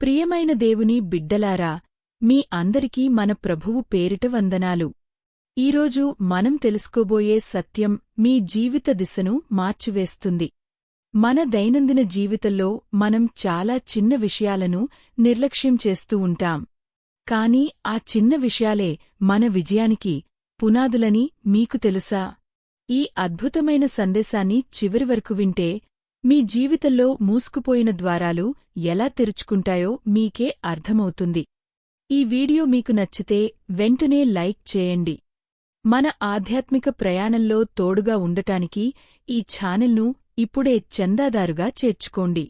ప్రియమైన దేవుని బిడ్డలారా మీ అందరికీ మన ప్రభువు పేరిట వందనాలు. ఈరోజు మనం తెలుసుకోబోయే సత్యం మీ జీవిత దిశను మార్చివేస్తుంది. మన దైనందిన జీవితంలో మనం చాలా చిన్న విషయాలను నిర్లక్ష్యం చేస్తూ ఉంటాం. కాని ఆ చిన్న విషయాలే మన విజయానికి పునాదులని మీకు తెలుసా? ఈ అద్భుతమైన సందేశాన్ని చివరి వరకు వింటే మీ జీవితంలో మూసుకుపోయిన ద్వారాలు ఎలా తెరుచుకుంటాయో మీకే అర్థమవుతుంది. ఈ వీడియో మీకు నచ్చితే వెంటనే లైక్ చేయండి. మన ఆధ్యాత్మిక ప్రయాణంలో తోడుగా ఉండటానికి ఈ ఛానల్ను ఇప్పుడే చందాదారుగా చేర్చుకోండి.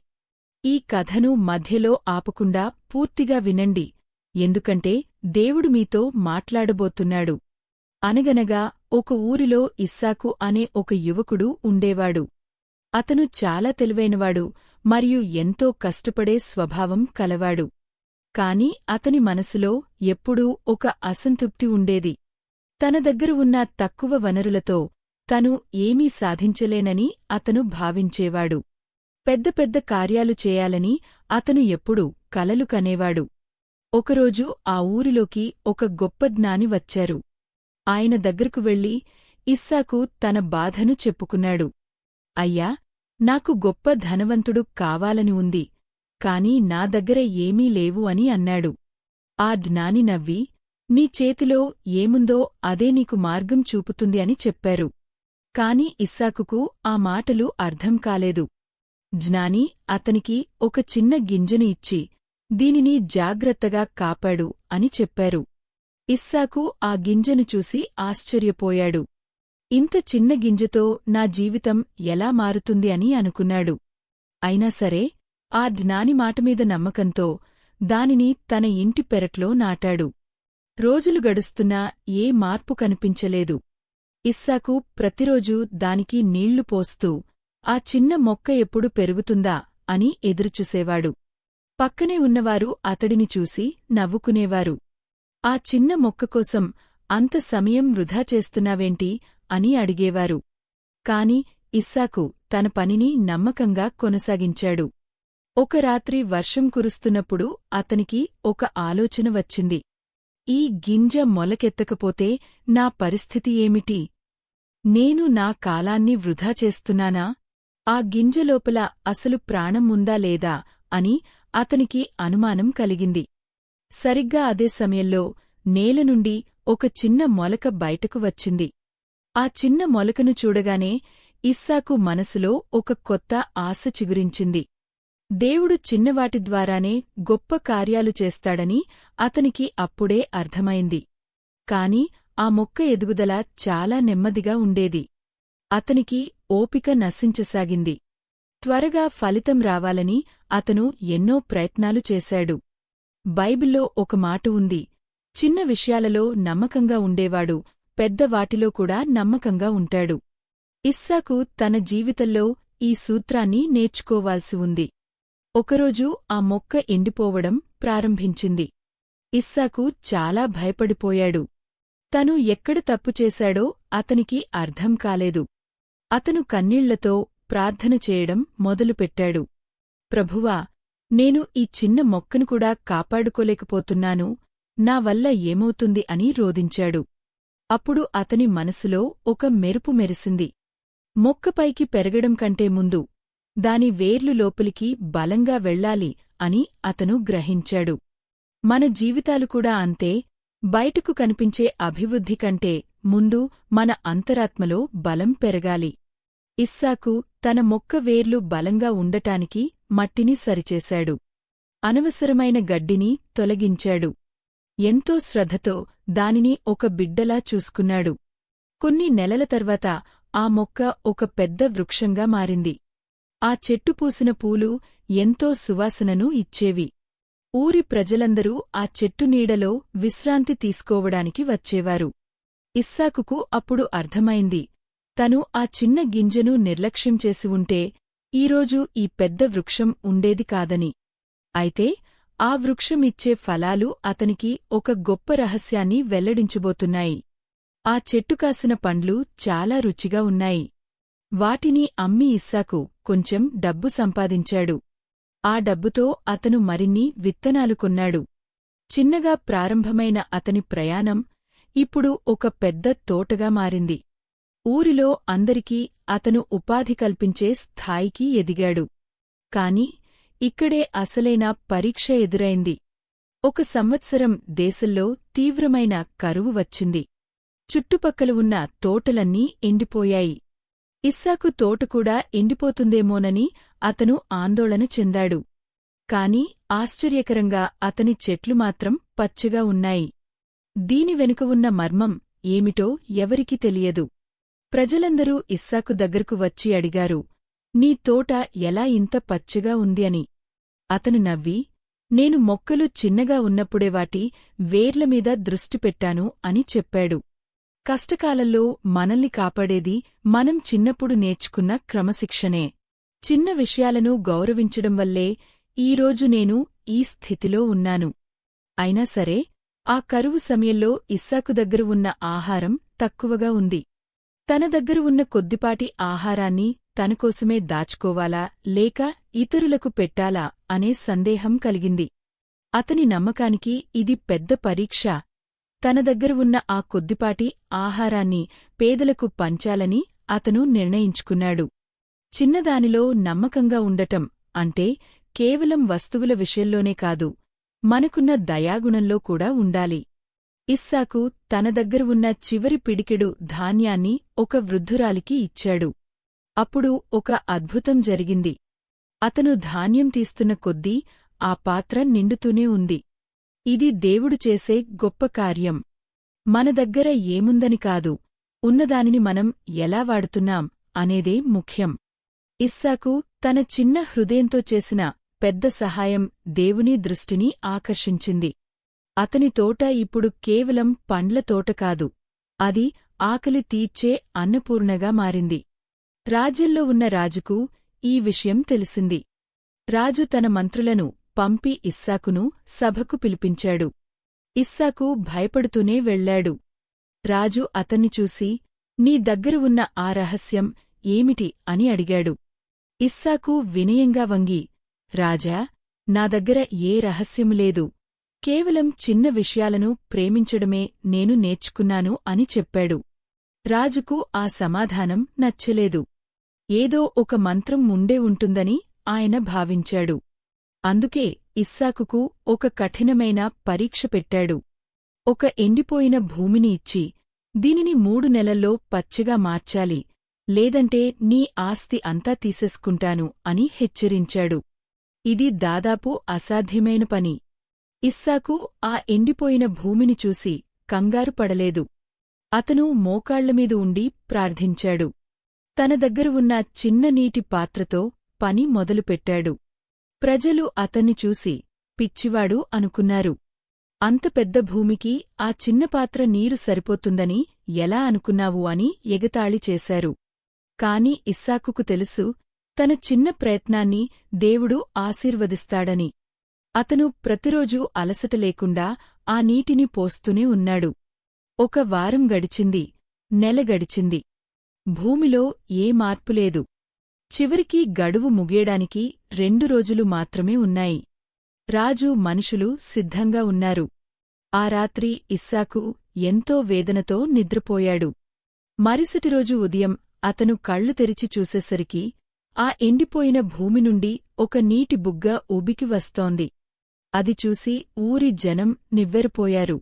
ఈ కథను మధ్యలో ఆపకుండా పూర్తిగా వినండి. ఎందుకంటే దేవుడు మీతో మాట్లాడబోతున్నాడు. అనగనగా ఒక ఊరిలో ఇస్సాకు అనే ఒక యువకుడు ఉండేవాడు. అతను చాలా తెలివైనవాడు మరియు ఎంతో కష్టపడే స్వభావం కలవాడు. కాని అతని మనసులో ఎప్పుడూ ఒక అసంతృప్తి ఉండేది. తన దగ్గర ఉన్న తక్కువ వనరులతో తను ఏమీ సాధించలేనని అతను భావించేవాడు. పెద్ద పెద్ద కార్యాలు చేయాలని అతను ఎప్పుడూ కలలు కనేవాడు. ఒకరోజు ఆ ఊరిలోకి ఒక గొప్ప జ్ఞాని వచ్చారు. ఆయన దగ్గరకు వెళ్ళి ఇస్సాకు తన బాధను చెప్పుకున్నాడు. అయ్యా నాకు గొప్ప ధనవంతుడు కావాలని ఉంది కాని నా దగ్గర ఏమీ లేవు అని అన్నాడు. ఆ జ్ఞాని నవ్వి నీ చేతిలో ఏముందో అదే నీకు మార్గం చూపుతుంది అని చెప్పారు. కాని ఇస్సాకుకు ఆ మాటలు అర్థం కాలేదు. జ్ఞాని అతనికి ఒక చిన్న గింజను ఇచ్చి దీనిని జాగ్రత్తగా కాపాడు అని చెప్పారు. ఇస్సాకు ఆ గింజను చూసి ఆశ్చర్యపోయాడు. ఇంత చిన్న గింజతో నా జీవితం ఎలా మారుతుంది అని అనుకున్నాడు. అయినా సరే ఆ జ్ఞాని మాటమీద నమ్మకంతో దానిని తన ఇంటి పెరట్లో నాటాడు. రోజులు గడుస్తున్నా ఏ మార్పు కనిపించలేదు. ఇస్సాకు ప్రతిరోజూ దానికి నీళ్ళు పోస్తూ ఆ చిన్న మొక్క ఎప్పుడు పెరుగుతుందా? అని ఎదురుచూసేవాడు. పక్కనే ఉన్నవారు అతడిని చూసి నవ్వుకునేవారు. ఆ చిన్న మొక్క కోసం అంత సమయం వృధా చేస్తున్నావేంటి? అని అడిగేవారు. కాని ఇస్సాకు తన పనిని నమ్మకంగా కొనసాగించాడు. ఒక రాత్రి వర్షం కురుస్తున్నప్పుడు అతనికి ఒక ఆలోచన వచ్చింది. ఈ గింజ మొలకెత్తకపోతే నా పరిస్థితి ఏమిటి? నేను నా కాలాన్ని వృధా చేస్తున్నానా? ఆ గింజ లోపల అసలు ప్రాణం ఉందా లేదా? అని అతనికి అనుమానం కలిగింది. సరిగ్గా అదే సమయంలో నేల నుండి ఒక చిన్న మొలక బయటకు వచ్చింది. ఆ చిన్న మొలకను చూడగానే ఇస్సాకు మనసులో ఒక కొత్త ఆశ చిగురించింది. దేవుడు చిన్నవాటి ద్వారానే గొప్ప కార్యాలు చేస్తాడని అతనికి అప్పుడే అర్థమైంది. కాని ఆ మొక్క ఎదుగుదల చాలా నెమ్మదిగా ఉండేది. అతనికి ఓపిక నశించసాగింది. త్వరగా ఫలితం రావాలని అతను ఎన్నో ప్రయత్నాలు చేశాడు. బైబిల్లో ఒక మాట ఉంది. చిన్న విషయాలలో నమ్మకంగా ఉండేవాడు పెద్ద వాటిలో కూడా నమ్మకంగా ఉంటాడు. ఇస్సాకు తన జీవితంలో ఈ సూత్రాన్ని నేర్చుకోవాల్సి ఉంది. ఒకరోజు ఆ మొక్క ఎండిపోవడం ప్రారంభించింది. ఇస్సాకు చాలా భయపడిపోయాడు. తను ఎక్కడ తప్పు చేశాడో అతనికి అర్థం కాలేదు. అతను కన్నీళ్ళతో ప్రార్థన చేయడం మొదలుపెట్టాడు. ప్రభువా నేను ఈ చిన్న మొక్కను కూడా కాపాడుకోలేకపోతున్నాను. నా వల్ల ఏమవుతుంది అని రోదించాడు అప్పుడు అతని మనసులో ఒక మెరుపు మెరిసింది. మొక్కపైకి పెరగడం కంటే ముందు దాని వేర్లు లోపలికి బలంగా వెళ్ళాలి అని అతను గ్రహించాడు. మన జీవితాలు కూడా అంతే బయటకు కనిపించే అభివృద్ధి కంటే ముందు మన అంతరాత్మలో బలం పెరగాలి. ఇస్సాకు తన మొక్క వేర్లు బలంగా ఉండటానికి మట్టిని సరిచేశాడు. అనవసరమైన గడ్డిని తొలగించాడు. ఎంతో శ్రద్ధతో దానిని ఒక బిడ్డలా చూసుకున్నాడు. కొన్ని నెలల తర్వాత ఆ మొక్క ఒక పెద్ద వృక్షంగా మారింది. ఆ చెట్టు పూసిన పూలు ఎంతో సువాసనను ఇచ్చేవి. ఊరి ప్రజలందరూ ఆ చెట్టు నీడలో విశ్రాంతి తీసుకోవడానికి వచ్చేవారు. ఇస్సాకుకు అప్పుడు అర్థమైంది. తను ఆ చిన్న గింజను నిర్లక్ష్యం చేసి ఉంటే ఈరోజు ఈ పెద్ద వృక్షం ఉండేది కాదని. అయితే ఆ వృక్షమిచ్చే ఫలాలు అతనికి ఒక గొప్ప రహస్యాన్ని వెల్లడించబోతున్నాయి. ఆ చెట్టుకాసిన పండ్లు చాలా రుచిగా ఉన్నాయి. వాటిని అమ్మి ఇస్సాకు కొంచెం డబ్బు సంపాదించాడు. ఆ డబ్బుతో అతను మరిన్ని విత్తనాలు కొన్నాడు. చిన్నగా ప్రారంభమైన అతని ప్రయాణం ఇప్పుడు ఒక పెద్ద తోటగా మారింది. ఊరిలో అందరికీ అతను ఉపాధి కల్పించే స్థాయికి ఎదిగాడు. కాని ఇక్కడే అసలైన పరీక్ష ఎదురైంది. ఒక సంవత్సరం దేశంలో తీవ్రమైన కరువు వచ్చింది. చుట్టుపక్కల ఉన్న తోటలన్నీ ఎండిపోయాయి. ఇస్సాకు తోటకూడా ఎండిపోతుందేమోనని అతను ఆందోళన చెందాడు. కాని ఆశ్చర్యకరంగా అతని చెట్లు మాత్రం పచ్చగా ఉన్నాయి. దీని వెనుక ఉన్న మర్మం ఏమిటో ఎవరికి తెలియదు. ప్రజలందరూ ఇస్సాకు దగ్గరకు వచ్చి అడిగారు నీ తోట ఎలా ఇంత పచ్చగా ఉంది అని. అతను నవ్వి నేను మొక్కలు చిన్నగా ఉన్నప్పుడే వాటి వేర్లమీద దృష్టి పెట్టాను అని చెప్పాడు. కష్టకాలంలో మనల్ని కాపాడేది మనం చిన్నప్పుడు నేర్చుకున్న క్రమశిక్షణే. చిన్న విషయాలను గౌరవించడం వల్లే ఈరోజు నేను ఈ స్థితిలో ఉన్నాను. అయినా సరే ఆ కరువు సమయంలో ఇస్సాకు దగ్గర ఉన్న ఆహారం తక్కువగా ఉంది. తన దగ్గర ఉన్న కొద్దిపాటి ఆహారాన్ని తనకోసమే దాచుకోవాలా లేక ఇతరులకు పెట్టాలా అనే సందేహం కలిగింది. అతని నమ్మకానికి ఇది పెద్ద పరీక్ష. తన దగ్గర ఉన్న ఆ కొద్దిపాటి ఆహారాన్ని పేదలకు పంచాలని అతను నిర్ణయించుకున్నాడు. చిన్నదానిలో నమ్మకంగా ఉండటం అంటే కేవలం వస్తువుల విషయంలోనే కాదు మనకున్న దయాగుణంలో కూడా ఉండాలి. ఇస్సాకు తన దగ్గర ఉన్న చివరి పిడికెడు ధాన్యాన్ని ఒక వృద్ధురాలికి ఇచ్చాడు. అప్పుడు ఒక అద్భుతం జరిగింది. అతను ధాన్యం తీస్తున్న కొద్దీ ఆ పాత్ర నిండుతూనే ఉంది. ఇది దేవుడు చేసే గొప్ప కార్యం. మన దగ్గర ఏముందని కాదు. ఉన్నదానిని మనం ఎలా వాడుతున్నాం అనేదే ముఖ్యం. ఇస్సాకు తన చిన్న హృదయంతో చేసిన పెద్ద సహాయం దేవుని దృష్టిని ఆకర్షించింది. అతని తోట ఇప్పుడు కేవలం పండ్ల తోట కాదు. అది ఆకలి తీర్చే అన్నపూర్ణగా మారింది. రాజ్యంలో ఉన్న రాజుకు ఈ విషయం తెలిసింది. రాజు తన మంత్రులను పంపి ఇస్సాకును సభకు పిలిపించాడు. ఇస్సాకు భయపడుతూనే వెళ్ళాడు. రాజు అతన్ని చూసి నీ దగ్గర ఉన్న ఆ రహస్యం ఏమిటి? అని అడిగాడు. ఇస్సాకు వినయంగా వంగి రాజా నా దగ్గర ఏ రహస్యం లేదు. కేవలం చిన్న విషయాలను ప్రేమించడమే నేను నేర్చుకున్నాను అని చెప్పాడు. రాజుకు ఆ సమాధానం నచ్చలేదు. ఏదో ఒక మంత్రం ఉండే ఉంటుందని ఆయన భావించాడు. అందుకే ఇస్సాకుకు ఒక కఠినమైన పరీక్ష పెట్టాడు. ఒక ఎండిపోయిన భూమిని ఇచ్చి దీనిని మూడు నెలల్లో పచ్చిగా మార్చాలి లేదంటే నీ ఆస్తి అంతా తీసేసుకుంటాను అని హెచ్చరించాడు. ఇది దాదాపు అసాధ్యమైన పని. ఇస్సాకు ఆ ఎండిపోయిన భూమిని చూసి కంగారు పడలేదు. అతను మోకాళ్ళమీద ఉండి ప్రార్థించాడు. తన దగ్గర ఉన్న చిన్న నీటి పాత్రతో పని మొదలుపెట్టాడు. ప్రజలు అతన్ని చూసి పిచ్చివాడు అనుకున్నారు. అంత పెద్ద భూమికి ఆ చిన్న పాత్ర నీరు సరిపోతుందని ఎలా అనుకున్నావు అని ఎగతాళి చేశారు. కాని ఇస్సాకుకు తెలుసు తన చిన్న ప్రయత్నాన్ని దేవుడు ఆశీర్వదిస్తాడని. అతను ప్రతిరోజూ అలసట లేకుండా ఆ నీటిని పోస్తూనే ఉన్నాడు. ఒక వారం గడిచింది నెల గడిచింది. భూమిలో ఏ మార్పులేదు చివరికి గడువు ముగియడానికి రెండు రోజులు మాత్రమే ఉన్నాయి. రాజు మనుషులు సిద్ధంగా ఉన్నారు. ఆ రాత్రి ఇస్సాకు ఎంతో వేదనతో నిద్రపోయాడు. మరుసటి రోజు ఉదయం అతను కళ్ళు తెరిచి చూసేసరికి ఆ ఎండిపోయిన భూమి నుండి ఒక నీటి బుగ్గ ఉబికి వస్తోంది. అది చూసి ఊరి జనం నివ్వెరపోయారు.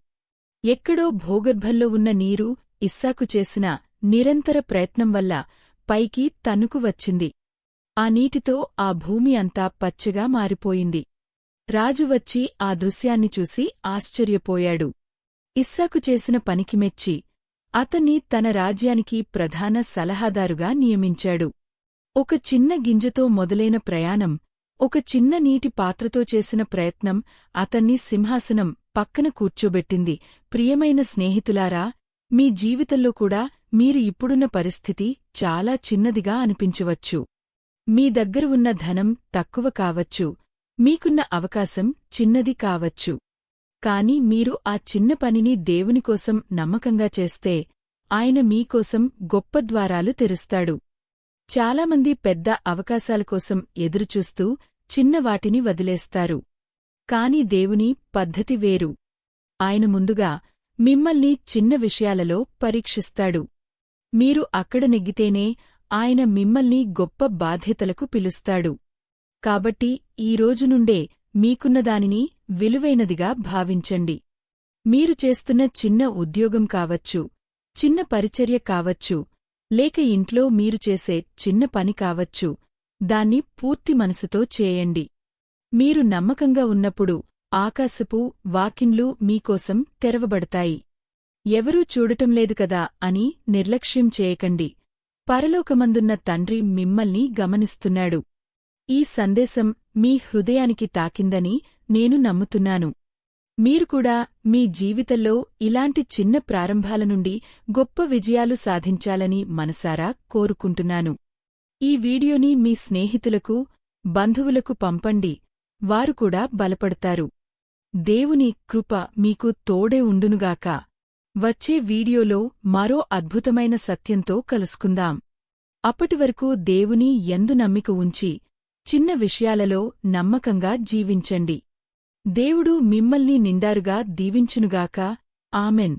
ఎక్కడో భోగర్భంలో ఉన్న నీరు ఇస్సాకు చేసిన నిరంతర ప్రయత్నం వల్ల పైకి తనుకు వచ్చింది. ఆ నీటితో ఆ భూమి అంతా పచ్చగా మారిపోయింది. రాజు వచ్చి ఆ దృశ్యాన్ని చూసి ఆశ్చర్యపోయాడు. ఇస్సాకు చేసిన పనికి మెచ్చి అతన్ని తన రాజ్యానికి ప్రధాన సలహాదారుగా నియమించాడు. ఒక చిన్న గింజతో మొదలైన ప్రయాణం ఒక చిన్న నీటి పాత్రతో చేసిన ప్రయత్నం అతన్ని సింహాసనం పక్కన కూర్చోబెట్టింది. ప్రియమైన స్నేహితులారా మీ జీవితంలో కూడా మీరు ఇప్పుడున్న పరిస్థితి చాలా చిన్నదిగా అనిపించవచ్చు. మీ దగ్గర ఉన్న ధనం తక్కువ కావచ్చు. మీకున్న అవకాశం చిన్నది కావచ్చు. కాని మీరు ఆ చిన్న పనిని దేవునికోసం నమ్మకంగా చేస్తే ఆయన మీకోసం గొప్ప ద్వారాలు తెరుస్తాడు. చాలామంది పెద్ద అవకాశాల కోసం ఎదురుచూస్తూ చిన్నవాటిని వదిలేస్తారు. కాని దేవుని పద్ధతి వేరు. ఆయన ముందుగా మిమ్మల్ని చిన్న విషయాలలో పరీక్షిస్తాడు. మీరు అక్కడ నెగ్గితేనే ఆయన మిమ్మల్ని గొప్ప బాధ్యతలకు పిలుస్తాడు. కాబట్టి ఈ రోజు నుండే మీకున్నదానిని విలువైనదిగా భావించండి. మీరు చేస్తున్న చిన్న ఉద్యోగం కావచ్చు చిన్న పరిచర్య కావచ్చు లేక ఇంట్లో మీరు చేసే చిన్న పని కావచ్చు దాన్ని పూర్తి మనసుతో చేయండి. మీరు నమ్మకంగా ఉన్నప్పుడు ఆకాశపు వాకిన్లు మీకోసం తెరవబడతాయి. ఎవరూ చూడటం లేదు కదా అని నిర్లక్ష్యం చేయకండి. పరలోకమందున్న తండ్రి మిమ్మల్ని గమనిస్తున్నాడు. ఈ సందేశం మీ హృదయానికి తాకిందని నేను నమ్ముతున్నాను. మీరు కూడా మీ జీవితంలో ఇలాంటి చిన్న ప్రారంభాల నుండి గొప్ప విజయాలు సాధించాలని మనసారా కోరుకుంటున్నాను. ఈ వీడియోని మీ స్నేహితులకు బంధువులకు పంపండి. వారు కూడా బలపడతారు. దేవుని కృప మీకు తోడే ఉండునుగాక. వచ్చే వీడియోలో మరో అద్భుతమైన సత్యంతో కలుసుకుందాం. అప్పటివరకు దేవుని ఎందు నమ్మిక ఉంచి చిన్న విషయాలలో నమ్మకంగా జీవించండి. దేవుడు మిమ్మల్ని నిండారుగా దీవించునుగాక. ఆమెన్.